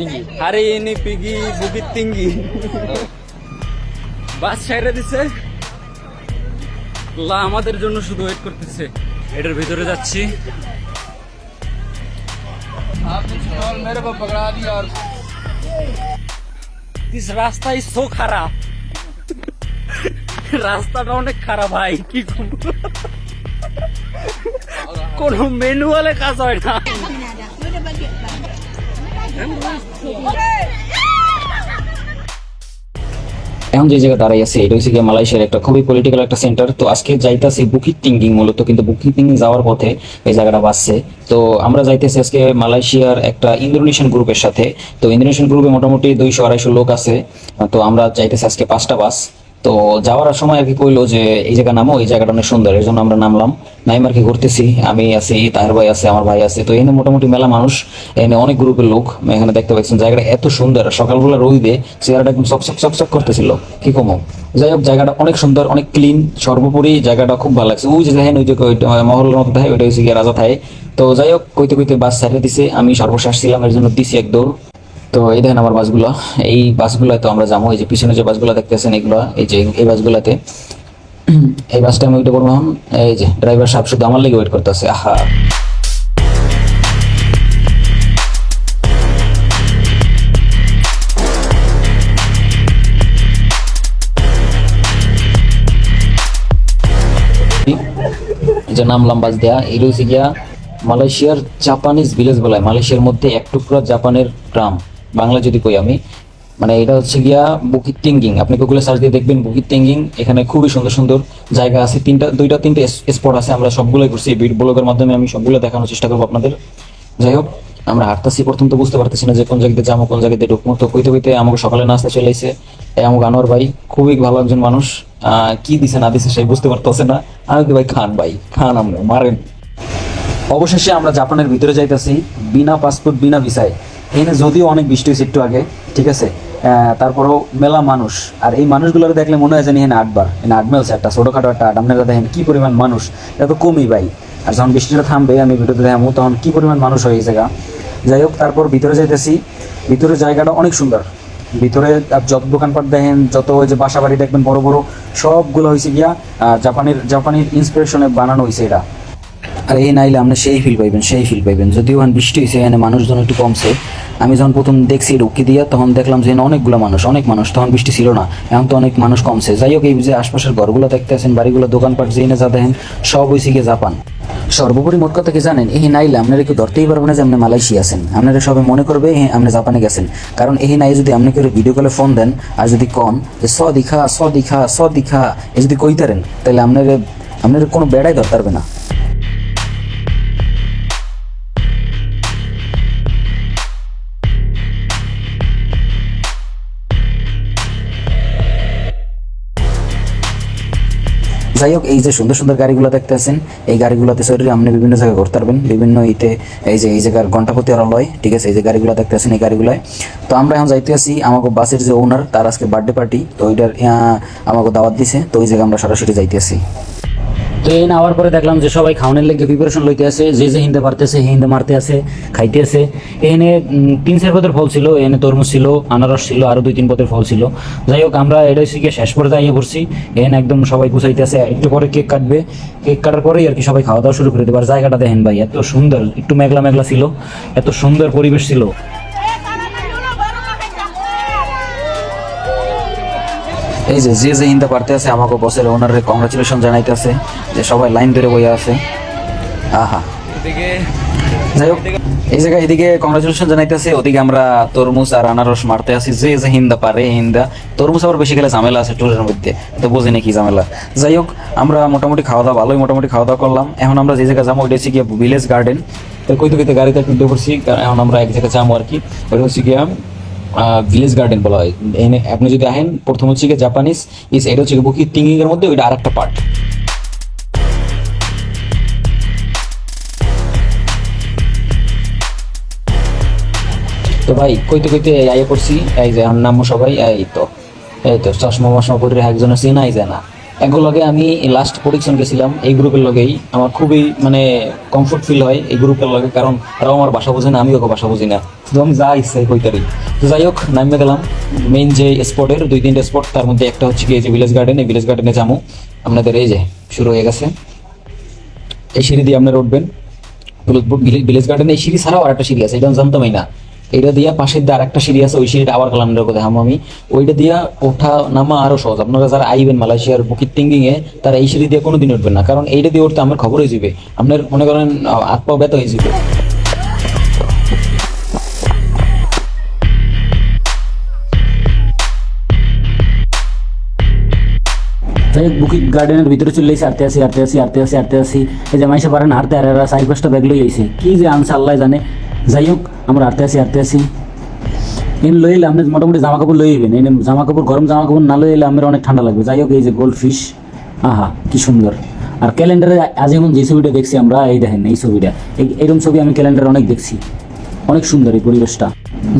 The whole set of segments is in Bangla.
tinggi. Hari ini pergi Bukit Tinggi. বাস ছেড়ে দিছে। লা আমাদের জন্য শুধু ওয়েট করতেছে। এটার ভিতরে যাচ্ছি। দিস রাস্তা ইজ সো খারাপ। রাস্তাটা অনেক খারাপ, ভাই, কি কোনো মেনুয়ালে কাজ হয় না। এখন যে জায়গা দাঁড়াই আছে, এটা হচ্ছে গিয়ে মালয়েশিয়ার একটা খুবই পলিটিক্যাল একটা সেন্টার তো আজকে যাইতাছি বুকিং টিঙ্গিং মূলত, কিন্তু বুকিং টিঙ্গিং যাওয়ার পথে এই জায়গাটা বাসছে তো আমরা যাইতেছি আজকে মালয়েশিয়ার একটা ইন্দোনেশিয়ান গ্রুপের সাথে। তো ইন্দোনেশিয়ান গ্রুপে মোটামুটি দুইশো আড়াইশো লোক আছে। তো আমরা যাইতেছি আজকে পাঁচটা বাস তো যাওয়ার সময় আর কি কইলো যে এই জায়গা নামো, এই জায়গাটা অনেক সুন্দর এই জন্য আমরা নামলাম। নাইম আর কি ঘুরতেছি, আমি আছি, তাহের ভাই আছে, আমার ভাই আছে, তো এখানে মোটামুটি মেলা মানুষ, এখানে অনেক গ্রুপের লোক, এখানে দেখতে পাচ্ছেন জায়গাটা এত সুন্দর, সকালবেলা রোদে চেহারাটা একদম চকচক চকচক করতেছিল। কি কমো? যাই হোক, জায়গাটা অনেক সুন্দর, অনেক ক্লিন সর্বোপরি জায়গাটা খুব ভালো লাগছে। ওই যে দেখেন, ওই যে মহলের মতো থাকে, ওইটা হচ্ছে গিয়ে রাজা থাকে তো যাই হোক, কইতে কইতে বাস ছাড়িয়ে দিছে, আমি সর্বশেষ ছিলাম এর জন্য দিছি এক দৌড়। তো এই দেখেন আমার বাসগুলো। এই বাসগুলো তো আমরা যাব। এই যে পিছনে যে বাসগুলো দেখতেছেন এগুলো, এই যে এই বাসগুলোতে। এই বাসটা আমি ওইটা করব। এই যে ড্রাইভার সাহেব শুধু আমার লেগে ওয়েট করতেছে। আহা। যে নামলাম বাস দেয়া। গিয়া মালয়েশিয়ার জাপানিজ ভিলেজ বলায় মালয়েশিয়ার মধ্যে এক টুকরা জাপানের গ্রাম বাংলা যদি কই আমি মানে এটা হচ্ছে গিয়া বুকিট টিঙ্গিং। আপনি গুগলে সার্চ দিয়ে দেখবেন বুকিট টিঙ্গিং, এখানে খুবই সুন্দর সুন্দর জায়গা আছে। তিনটা, দুইটা, তিনটে স্পট আছে, আমরা সবগুলোই করছি ব্লগের মাধ্যমে আমি সবগুলো দেখানোর চেষ্টা করব আপনাদের। যাই হোক, আমরা হাঁটতেছি, প্রথম তো বুঝতে পারতেছি না যে কোন জায়গাতে যাব, কোন জায়গাতে ঢুকবো। তো কইতে কইতে আমাকে সকালে নাস্তা চলে এসে আমাকে আনোয়ার ভাই, খুবই ভালো একজন মানুষ। কি দিছে, না দিছে সেই বুঝতে পারতেছে না। আমি ভাই খান ভাই, খান আমরা মারেন। অবশেষে আমরা জাপানের ভিতরে যাইতেছি, বিনা পাসপোর্ট বিনা ভিসায় এখানে যদিও অনেক বৃষ্টি হয়েছে একটু আগে, ঠিক আছে? তারপরেও মেলা মানুষ, আর এই মানুষগুলোর দেখলে মনে হয় জানি এখানে আটবার এখানে আট মেলছে একটা ছোটখাটো একটা আট। আপনারা দেখেন কী পরিমাণ মানুষ, এটা তো কমই ভাই। আর যখন বৃষ্টিটা থামবে, আমি ভিডিওতে দেখাবো, তখন কী পরিমাণ মানুষ হয়ে জায়গা। যাই হোক, তারপর ভিতরে যাইতেছি। ভিতরে জায়গাটা অনেক সুন্দর। ভিতরে যত দোকানপাট দেখেন, যত ওই যে বাসা বাড়ি দেখবেন, বড় বড়, সবগুলো হয়েছে গিয়া জাপানের, জাপানির ইন্সপিরেশনে বানানো হয়েছে এটা। আর এই নাইলে আপনি সেই ফিল পাইবেন সেই ফিল পাইবেন। যদিও এখন বৃষ্টি হয়েছে এখানে মানুষজন একটু কমছে। আমি যখন প্রথম দেখছি ঢুকি দিয়া তখন দেখলাম যে অনেকগুলো মানুষ অনেক মানুষ তখন বৃষ্টি ছিল না। এখন তো অনেক মানুষ কমছে। যাই হোক এই যে আশপাশের ঘরগুলো দেখতে আছেন বাড়িগুলো দোকানপাট যে যা দেখেন সব হয়েছে গিয়ে জাপান। সর্বোপরি মোট কথা কি জানেন এই নাইলে আপনারা কেউ ধরতেই পারবেন না যে আপনি মালয়েশিয়া আছেন। আপনারা সবাই মনে করবে "এ, আপনি জাপানে গেছেন। কারণ এই নাই যদি আপনি কেউ ভিডিও কলে ফোন দেন আর যদি কন যে স দিখা স দিখা স দিখা এ যদি কইতারেন তাহলে আপনারা আপনার কোনো বেড়াই ধরতে পারবে না। যাই হোক, এই যে সুন্দর সুন্দর গাড়িগুলো দেখতে আছেন এই গাড়িগুলোতে শরীরে আপনি বিভিন্ন জায়গায় ঘুরতে পারবেন, বিভিন্ন ইতে, এই যে, এই জায়গার ঘণ্টাপতি লয় ঠিক আছে, এই যে গাড়িগুলো দেখতে আছেন এই গাড়িগুলোয়। তো আমরা এখন যাইতে আসি আমাকে বাসের যে ওনার তার আজকে বার্থডে পার্টি তো ওইটার আমাকে দাওয়াত দিছে, তো ওই জায়গায় আমরা সরাসরি যাইতে আছি। এই নেওয়ার পরে দেখলাম যে সবাই খাওয়ানোর লেগে প্রিপারেশন লইতে আছে যে যে হিন্দে পারতেছে হিন্দে মারতে আছে খাইতে এখানে উম, তিন চার পদের ফল ছিল এখানে তরমুজ ছিল আনারস ছিল আরও দুই তিন পদের ফল ছিল। যাই হোক আমরা এটা গিয়ে শেষ পর্যায়ে ইয়ে করছি এখানে একদম সবাই গুছাইতে আছে একটু পরে কেক কাটবে। কেক কাটার পরেই আর কি সবাই খাওয়া দাওয়া শুরু করে দেবে। আর জায়গাটা দেখেন ভাই এত সুন্দর একটু মেঘলা মেঘলা ছিল এত সুন্দর পরিবেশ ছিল। এই যে যে যে হিন্দা পারতে আছে, আমাকে বসের ওনারে কংগ্রাচুলেশন জানাইতে আছে যে সবাই লাইন ধরে বইয়া আছে। আহা। যাই হোক, এই জায়গায় এদিকে কংগ্রাচুলেশন জানাইতেছে, ওদিকে আমরা তরমুজ আর আনারস মারতে আছি। যে যে হিন্দা পারে হিন্দা। তরমুজ আবার বেশি গেলে ঝামেলা আছে ট্যুরের মধ্যে, তো বুঝি নাকি ঝামেলা। যাই হোক, আমরা মোটামুটি খাওয়া দাওয়া ভালোই মোটামুটি খাওয়া দাওয়া করলাম। এখন আমরা যে জায়গায় যাব, ওইটা হচ্ছে গিয়ে ভিলেজ গার্ডেন তো কইতে কইতে গাড়িতে একটু উঠে পড়ছি, কারণ এখন আমরা এক জায়গায় যাব আর কি। ওইটা হচ্ছে গিয়া ভিলেজ গার্ডেন বলা হয়। এনে আপনি যদি আহেন, প্রথম হচ্ছে গিয়ে জাপানিজ ইস এটা হচ্ছে বুকি টিঙ্গিং এর মধ্যে ওইটা আরেকটা পার্ট তো ভাই, কইতে কইতে আইয়া পড়ছি, এই যে আমার নাম সবাই, এই তো এই তো চশমা মশমা পরে একজন আছে যে জানা এগুলো লগে আমি লাস্ট প্রোডিকশন গেছিলাম, এই গ্রুপের লগেই। আমার খুবই মানে কমফোর্ট ফিল হয় এই গ্রুপের লগে, কারণ তারাও আমার বাসা বোঝে না, আমিও বাসা বুঝি না। শুধু আমি যা ইচ্ছা কইতারি। তো যাই হোক নামিয়ে গেলাম। মেইন যে স্পটের দুই তিনটে স্পট তার মধ্যে একটা হচ্ছে কি যে ভিলেজ গার্ডেন এই ভিলেজ গার্ডেনে যাব আপনাদের এই যে, শুরু হয়ে গেছে। এই সিঁড়ি দিয়ে আপনারা উঠবেন ভিলেজ গার্ডেনে এই সিঁড়ি ছাড়াও আর একটা সিঁড়ি আছে, এটা আমি জানতামই না। এটা দিয়া পাশের দিয়ে আরেকটা সিঁড়ি আছে, ওই সিঁড়িটা আবার ক্যালেন্ডার করে দেখাম আমি। ওইটা দিয়া ওঠা নামা আরও সহজ। আপনারা যারা আইবেন মালয়েশিয়ার বুকিট টিঙ্গিং এ তারা এই সিঁড়ি দিয়ে কোনোদিন উঠবেন না। কারণ এইটা দিয়ে উঠতে আমার খবর হয়ে যাবে। আপনার মনে করেন হাত ব্যথা হয়ে যাবে। বুকিং গার্ডেনের ভিতরে চলে এসে আসি আটতে আসি আটতে আসি আটতে আসি। এই যে মাইসে পারেন, হাঁটতে আর সাইড ব্যাগ আইছে কি যে আনছে, আল্লাহ জানে। যাই হোক আমরা আটতে আসি আটতে আসি এন লই এলে আপনি মোটামুটি জামা কাপড় লই আইবেন এনে জামা কাপড় গরম জামা কাপড় না লই এলে আমার অনেক ঠান্ডা লাগবে। যাই হোক এই যে গোল্ড ফিশ আহা, কি সুন্দর। আর ক্যালেন্ডারে আজ এখন যে ছবিটা দেখছি আমরা, এই দেখেন, এই ছবিটা। এরকম ছবি আমি ক্যালেন্ডারে অনেক দেখছি। অনেক সুন্দর এই পরিবেশটা।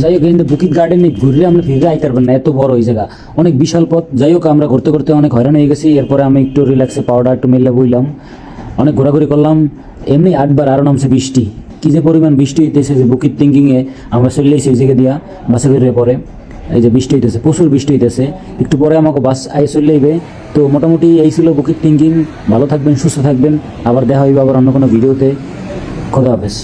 যাই হোক কিন্তু বুকিং গার্ডেনে ঘুরলে আমরা ফিরে আইতে পারবেন না, এত বড় এই জায়গা। অনেক বিশাল পথ। যাই হোক আমরা ঘুরতে ঘুরতে অনেক হয়রান হয়ে গেছি। এরপরে আমি একটু রিল্যাক্সে পাউডার একটু মেলে বইলাম। অনেক ঘোরাঘুরি করলাম। এমনি আটবার আরও নামছে বৃষ্টি। কি যে পরিমাণ বৃষ্টি হইতেছে, যে বুকির থিঙ্কিংয়ে আমরা চলে এসেছি এই জায়গা দিয়া বাসে বেরিয়ে পরে এই যে বৃষ্টি হইতেছে, প্রচুর বৃষ্টি হইতেছে। একটু পরে আমাকে বাস আই চলে তো মোটামুটি এই ছিল বুকির থিঙ্কিং ভালো থাকবেন, সুস্থ থাকবেন। আবার দেখা হইবে আবার অন্য কোনো ভিডিওতে। খোদা হাফেজ।